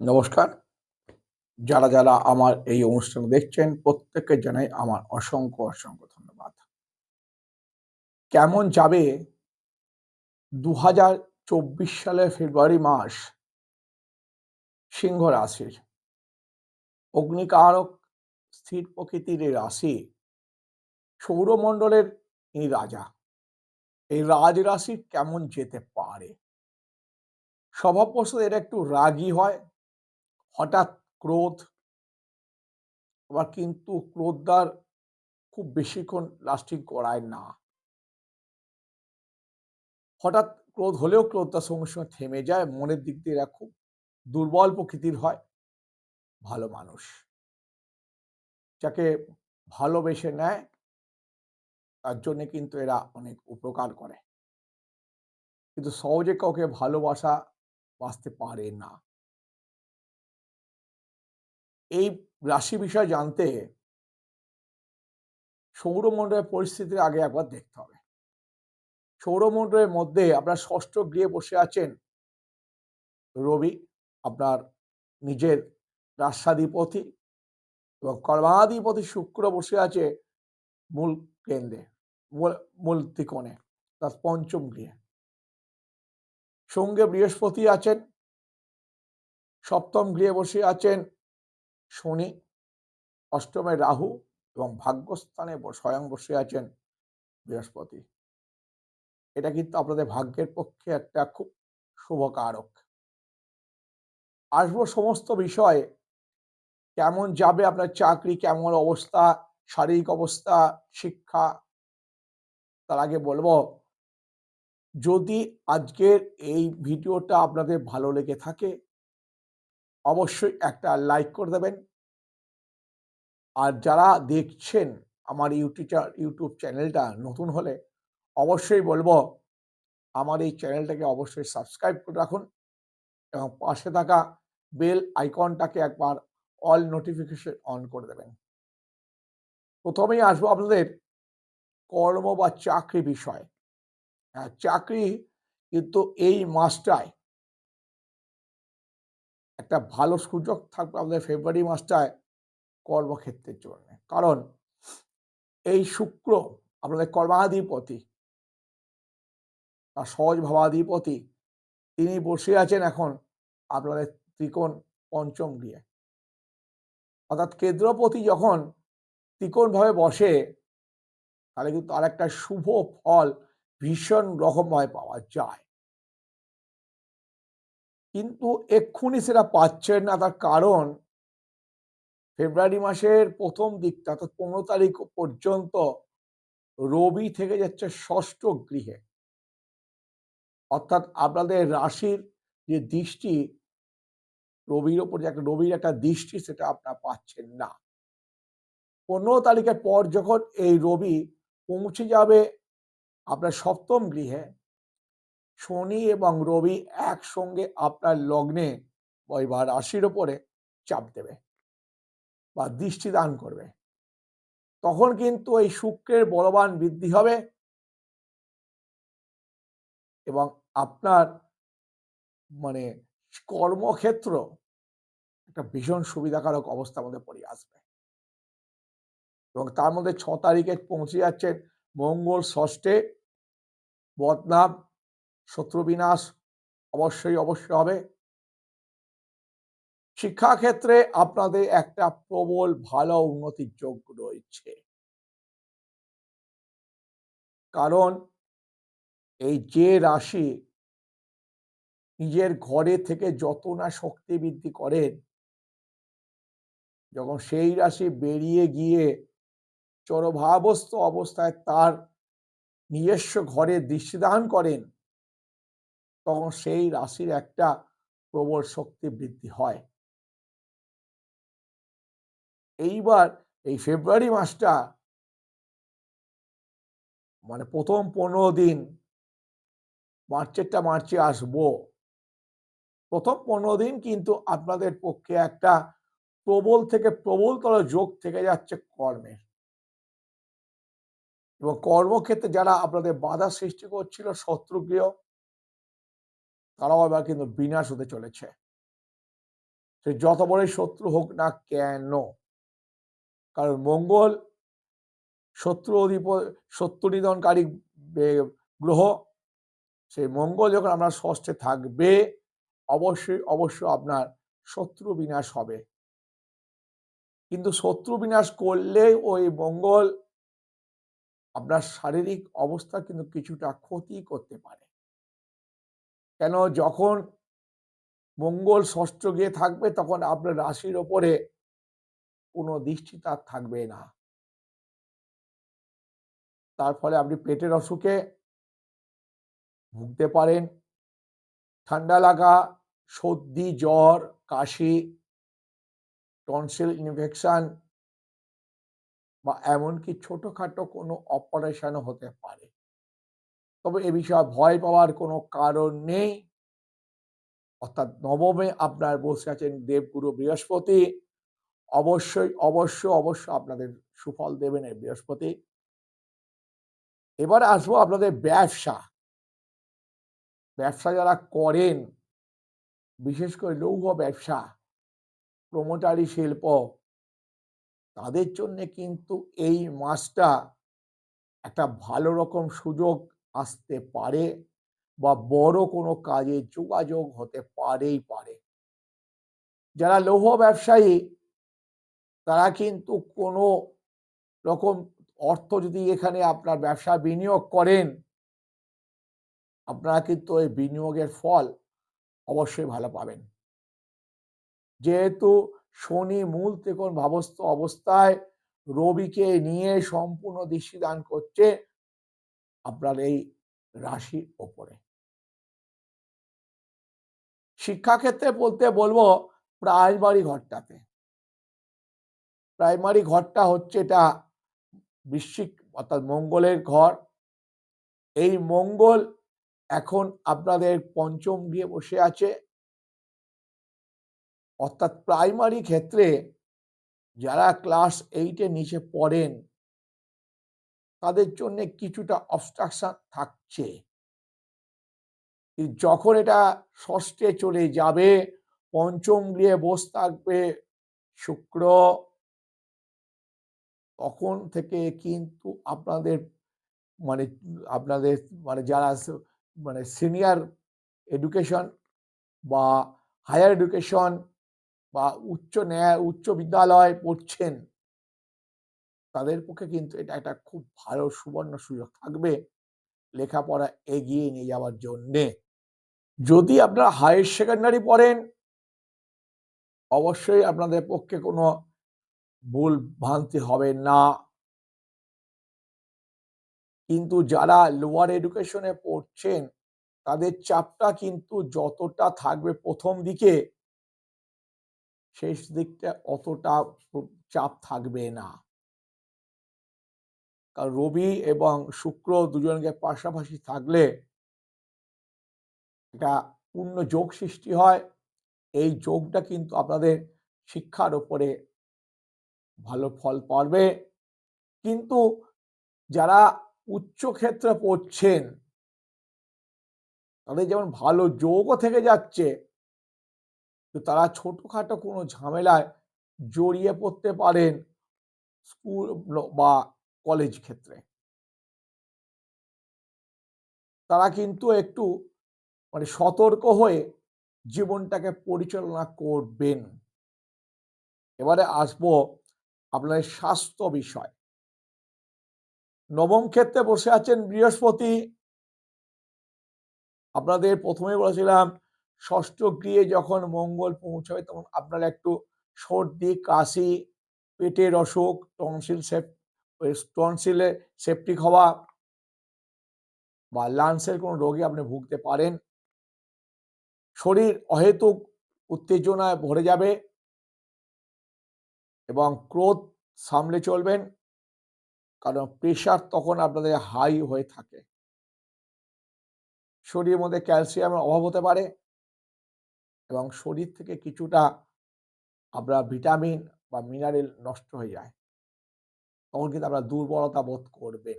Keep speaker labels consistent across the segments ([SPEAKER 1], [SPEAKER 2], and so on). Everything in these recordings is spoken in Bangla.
[SPEAKER 1] নমস্কার। যারা যারা আমার এই অনুষ্ঠান দেখছেন, প্রত্যেককে জানাই আমার অসংখ্য অসংখ্য ধন্যবাদ। কেমন যাবে দু হাজার চব্বিশ সালের ফেব্রুয়ারি মাস সিংহ রাশির? অগ্নিকারক স্থির প্রকৃতির রাশি সৌরমণ্ডলের এই রাজা। এই রাজ রাশি কেমন যেতে পারে? স্বভাববশত এরা একটু রাগী হয় হঠাৎ ক্রোধ আবার কিন্তু ক্রোধদার খুব বেশিক্ষণ লাস্টিং করায় না। হঠাৎ ক্রোধ হলেও ক্রোধটা সঙ্গে সঙ্গে থেমে যায়, মনের দিক দিয়ে এরা খুব দুর্বল প্রকৃতির হয়। ভালো মানুষ। যাকে ভালোবেসে নেয়, তার জন্যে কিন্তু এরা অনেক উপকার করে। কিন্তু সহজে কাউকে ভালোবাসা বাঁচতে পারে না। এই রাশি বিষয় জানতে সৌরমণ্ডলের পরিস্থিতির আগে একবার দেখতে হবে। সৌরমণ্ডলের মধ্যে আপনার ষষ্ঠ গৃহে বসে আছেন রবি, আপনার নিজের রাষ্ট্রাধিপতি এবং কর্মাধিপতি শুক্র বসে আছে মূল কেন্দ্রে, মূল ত্রিকোণে তার পঞ্চম গৃহে। সঙ্গে বৃহস্পতি আছেন, সপ্তম গৃহে বসে আছেন শনি, অষ্টমে রাহু এবং ভাগ্যস্থানে স্বয়ং বসে আছেন বৃহস্পতি। এটা কিন্তু আপনাদের ভাগ্যের পক্ষে একটা খুব শুভকারক আসব সমস্ত বিষয়ে, কেমন যাবে আপনার চাকরি, কেমন অবস্থা, শারীরিক অবস্থা, শিক্ষা? তার আগে বলব, যদি আজকের এই ভিডিওটা আপনাদের ভালো লেগে থাকে অবশ্যই একটা লাইক করে দেবেন। আর যারা দেখছেন আমার ইউটিউব ইউটিউব চ্যানেলটা নতুন হলে অবশ্যই বলব আমার এই চ্যানেলটাকে অবশ্যই সাবস্ক্রাইব করে রাখুন এবং পাশে থাকা বেল আইকনটাকে একবার অল নোটিফিকেশন অন করে দেবেন। প্রথমেই আসব আপনাদের কর্ম বা চাকরি বিষয়। হ্যাঁ চাকরি কিন্তু এই মাসটায় একটা ভালো সুযোগ থাকবে আমাদের ফেব্রুয়ারি মাসটায় কর্মক্ষেত্রের জন্য। কারণ এই শুক্র আপনাদের কর্মাধিপতি। বা সহজ ভাবাধিপতি। তিনি বসে আছেন এখন আপনাদের ত্রিকোণ পঞ্চম গৃহে। অর্থাৎ কেন্দ্রপতি যখন ত্রিকোণভাবে বসে, তাহলে কিন্তু আর একটা শুভ ফল ভীষণ রকমভাবে পাওয়া যায়। কিন্তু এক্ষুনি সেটা পাচ্ছেন না তার কারণ ফেব্রুয়ারি মাসের প্রথম দিকটা, অর্থাৎ পনেরো তারিখ পর্যন্ত রবি থেকে যাচ্ছে ষষ্ঠ গৃহে। অর্থাৎ আপনাদের রাশির যে দৃষ্টি, রবির ওপর যে রবির একটা দৃষ্টি সেটা আপনার পাচ্ছেন না। পনেরো তারিখের পর যখন এই রবি পৌঁছে যাবে আপনার সপ্তম গৃহে শনি এবং রবি একসঙ্গে আপনার লগ্নে বা রাশির ওপরে চাপ দেবে বা দৃষ্টি দান করবে। তখন কিন্তু এই শুক্রের বলবান বৃদ্ধি হবে এবং আপনার মানে কর্মক্ষেত্র একটা ভীষণ সুবিধাকারক অবস্থার মধ্যে পড়ে আসবে। এবং তার মধ্যে ছ তারিখে পৌঁছে যাচ্ছেন মঙ্গল ষষ্ঠে বদনাম শত্রু বিনাশ অবশ্যই অবশ্যই হবে। শিক্ষাক্ষেত্রে আপনাদের একটা প্রবল, ভালো উন্নতির যোগ রয়েছে। কারণ এই যে রাশি নিজের ঘরে থেকে যত না শক্তি বৃদ্ধি করেন, যখন সেই রাশি বেরিয়ে গিয়ে চরভাবস্থ অবস্থায় তার নিজস্ব ঘরে দৃষ্টিদান করেন তখন সেই রাশির একটা প্রবল শক্তি বৃদ্ধি হয়। এইবার এই ফেব্রুয়ারি মাসটা মানে প্রথম পনেরো দিন মার্চেরটা মার্চে আসব। প্রথম পনেরো দিন কিন্তু আপনাদের পক্ষে একটা প্রবল থেকে প্রবলতর যোগ থেকে যাচ্ছে কর্মের। এবং কর্মক্ষেত্রে যারা আপনাদের বাধা সৃষ্টি করছিল শত্রুগৃহ তারাও এবার কিন্তু বিনাশ হতে চলেছে। সে যত বড়ই শত্রু হোক না কেন, কারণ মঙ্গল শত্রু অধিপ শত্রু নিধনকারী গ্রহ, সেই মঙ্গল যখন আপনার ষষ্ঠে থাকবে, অবশ্যই অবশ্যই আপনার শত্রু বিনাশ হবে। কিন্তু শত্রু বিনাশ করলে ওই মঙ্গল আপনার শারীরিক অবস্থা কিন্তু কিছুটা ক্ষতি করতে পারে। কেন যখন মঙ্গল ষষ্ঠ গিয়ে থাকবে তখন আপনার রাশির ওপরে কোনো দৃষ্টি তার থাকবে না। তার ফলে আপনি পেটের অসুখে ভুগতে পারেন। ঠান্ডা লাগা, সর্দি, জ্বর, কাশি টনসিল ইনফেকশন বা এমনকি ছোটোখাটো কোনো অপারেশনও হতে পারে। তবে এ বিষয়ে ভয় পাওয়ার কোনো কারণ নেই। অর্থাৎ নবমে আপনার বসে আছেন দেবগুরু বৃহস্পতি। অবশ্যই অবশ্য অবশ্য আপনাদের সুফল দেবেন এই বৃহস্পতি। এবার আসব আপনাদের ব্যবসা। ব্যবসা যারা করেন, বিশেষ করে লৌহ ব্যবসা প্রমোটারি শিল্প, তাদের জন্য কিন্তু এই মাসটা একটা ভালো রকম সুযোগ আসতে পারে বা বড় কোনো কাজে যোগাযোগ হতে পারেই পারে। যারা লৌহ ব্যবসায়ী, তারা কিন্তু কোনো রকম অর্থ যদি এখানে আপনার ব্যবসা বিনিয়োগ করেন, আপনারা কিন্তু ওই বিনিয়োগের ফল অবশ্যই ভালো পাবেন। যেহেতু শনি, মূল ত্রিকোণ ভাবস্থ অবস্থায় রবিকে নিয়ে সম্পূর্ণ দৃষ্টিদান করছে আপনার এই রাশির ওপরে। শিক্ষাক্ষেত্রে বলতে বলব প্রাইমারি ঘরটাতে। প্রাইমারি ঘরটা হচ্ছে এটা বৃশ্চিক অর্থাৎ মঙ্গলের ঘর। এই মঙ্গল এখন আপনাদের পঞ্চম গিয়ে বসে আছে। অর্থাৎ প্রাইমারি ক্ষেত্রে যারা ক্লাস এইটের নিচে পড়েন তাদের জন্য কিছুটা অবস্ট্রাকশন থাকছে। যখন এটা ষষ্ঠে চলে যাবে, পঞ্চম গৃহে বস থাকবে শুক্র, তখন থেকে কিন্তু আপনাদের মানে আপনাদের মানে যারা মানে সিনিয়র এডুকেশন বা হায়ার এডুকেশন বা উচ্চ ন্যায় উচ্চ বিদ্যালয় পড়ছেন তাদের পক্ষে কিন্তু এটা একটা খুব ভালো সুবর্ণ সুযোগ থাকবে। লেখাপড়া এগিয়ে নিয়ে যাওয়ার জন্যে। যদি আপনারা হায়ার সেকেন্ডারি পড়েন, অবশ্যই আপনাদের পক্ষে কোনো ভুল ভ্রান্তি হবে না। কিন্তু যারা লোয়ার এডুকেশনে পড়ছেন, তাদের চাপটা কিন্তু যতটা থাকবে প্রথম দিকে, শেষ দিকটা অতটা চাপ থাকবে না। কারণ রবি এবং শুক্র দুজনকে পাশাপাশি থাকলে একটা পূর্ণ যোগ সৃষ্টি হয়। এই যোগটা কিন্তু আপনাদের শিক্ষার ওপরে ভালো ফল পাবে। কিন্তু যারা উচ্চ ক্ষেত্রে পড়ছেন, তাদের যেমন ভালো যোগও থেকে যাচ্ছে, তো তারা ছোটখাটো কোনো ঝামেলায় জড়িয়ে পড়তে পারেন। স্কুল বা কলেজ ক্ষেত্রে। তারা কিন্তু একটু মানে সতর্ক হয়ে জীবনটাকে পরিচালনা করবেন। এবারে আসব আপনার স্বাস্থ্য বিষয়। নবম ক্ষেত্রে বসে আছেন বৃহস্পতি। আপনাদের প্রথমে বলেছিলাম, ষষ্ঠ গৃহে যখন মঙ্গল পৌঁছাবে তখন আপনারা একটু সর্দি, কাশি, পেটের অসুখ, টনসিল সেপ টনসিলে সেপটিক হওয়া বা লাংসের কোনো রোগে আপনি ভুগতে পারেন। শরীর অহেতুক উত্তেজনায় ভরে যাবে এবং ক্রোধ সামলে চলবেন, কারণ প্রেশার তখন আপনাদের হাই হয়ে থাকে। শরীরের মধ্যে ক্যালসিয়ামের অভাব হতে পারে এবং শরীর থেকে কিছুটা আপনার ভিটামিন বা মিনারেল নষ্ট হয়ে যায়। তখন কিন্তু আপনার দুর্বলতা বোধ করবেন।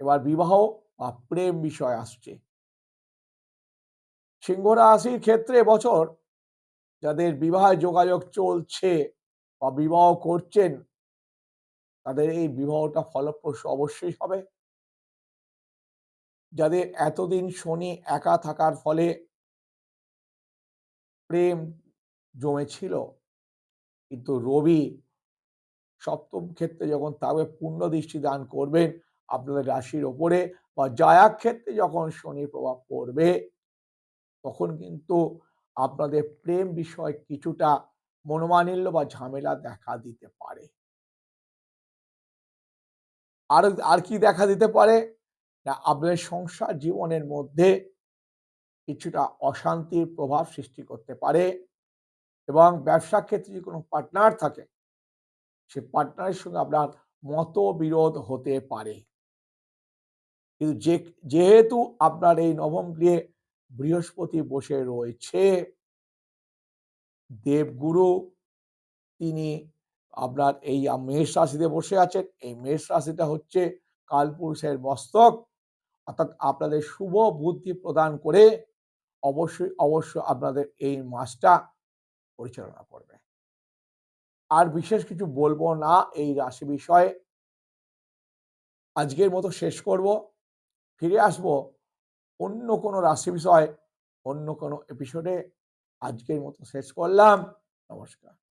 [SPEAKER 1] এবার বিবাহ বা প্রেম বিষয় আসছে। সিংহ রাশির ক্ষেত্রে বছর যাদের বিবাহ যোগাযোগ চলছে বা বিবাহ করছেন, তাদের এই বিবাহটা ফলপ্রসূ অবশ্যই হবে। যাদের এতদিন শনি একা থাকার ফলে প্রেম জমেছিল, কিন্তু রবি সপ্তম ক্ষেত্রে যখন তাকে পূর্ণ দৃষ্টি দান করবেন, আপনাদের রাশির ওপরে বা জায়াক ক্ষেত্রে যখন শনি প্রভাব পড়বে, তখন কিন্তু আপনাদের প্রেম বিষয় কিছুটা মনোমানিল্য বা ঝামেলা দেখা দিতে পারে। আর আর কি দেখা দিতে পারে? না, আপনাদের সংসার জীবনের মধ্যে কিছুটা অশান্তির প্রভাব সৃষ্টি করতে পারে এবং ব্যবসা ক্ষেত্রে যদি কোনো পার্টনার থাকে সে পার্টনারের সঙ্গে আপনার মতবিরোধ হতে পারে। কিন্তু যে, যেহেতু আপনার এই নবম গৃহে বৃহস্পতি বসে রয়েছে, দেবগুরু তিনি আপনার এই মেষ রাশিতে বসে আছেন। এই মেষ রাশিটা হচ্ছে কালপুরুষের মস্তক। অর্থাৎ আপনাদের শুভ বুদ্ধি প্রদান করে অবশ্যই অবশ্যই আপনাদের এই মাসটা পরিচালনা করবে। আর বিশেষ কিছু বলব না, এই রাশি বিষয়ে। আজকের মতো শেষ করব। ফিরে আসব অন্য কোনো রাশি বিষয়, অন্য কোনো এপিসোডে আজকের মতো শেষ করলাম। নমস্কার।